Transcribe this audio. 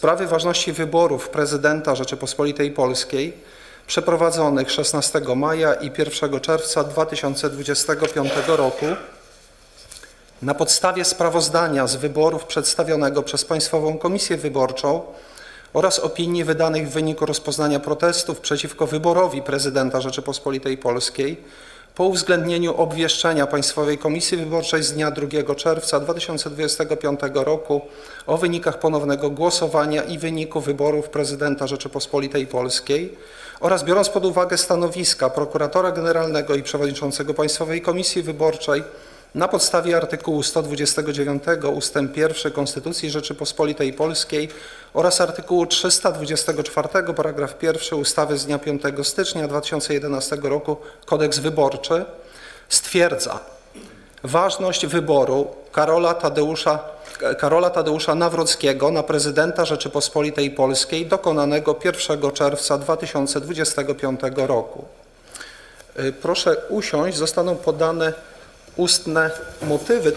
sprawy ważności wyborów prezydenta Rzeczypospolitej Polskiej przeprowadzonych 16 maja i 1 czerwca 2025 roku na podstawie sprawozdania z wyborów przedstawionego przez Państwową Komisję Wyborczą oraz opinii wydanych w wyniku rozpoznania protestów przeciwko wyborowi prezydenta Rzeczypospolitej Polskiej po uwzględnieniu obwieszczenia Państwowej Komisji Wyborczej z dnia 2 czerwca 2025 roku o wynikach ponownego głosowania i wyniku wyborów prezydenta Rzeczypospolitej Polskiej oraz biorąc pod uwagę stanowiska prokuratora generalnego i przewodniczącego Państwowej Komisji Wyborczej na podstawie artykułu 129 ust. 1 Konstytucji Rzeczypospolitej Polskiej oraz artykułu 324 paragraf 1 ustawy z dnia 5 stycznia 2011 roku Kodeks Wyborczy stwierdza ważność wyboru Karola Tadeusza, Karola Tadeusza Nawrockiego na prezydenta Rzeczypospolitej Polskiej dokonanego 1 czerwca 2025 roku. Y, Proszę usiąść, zostaną podane ustne motywy.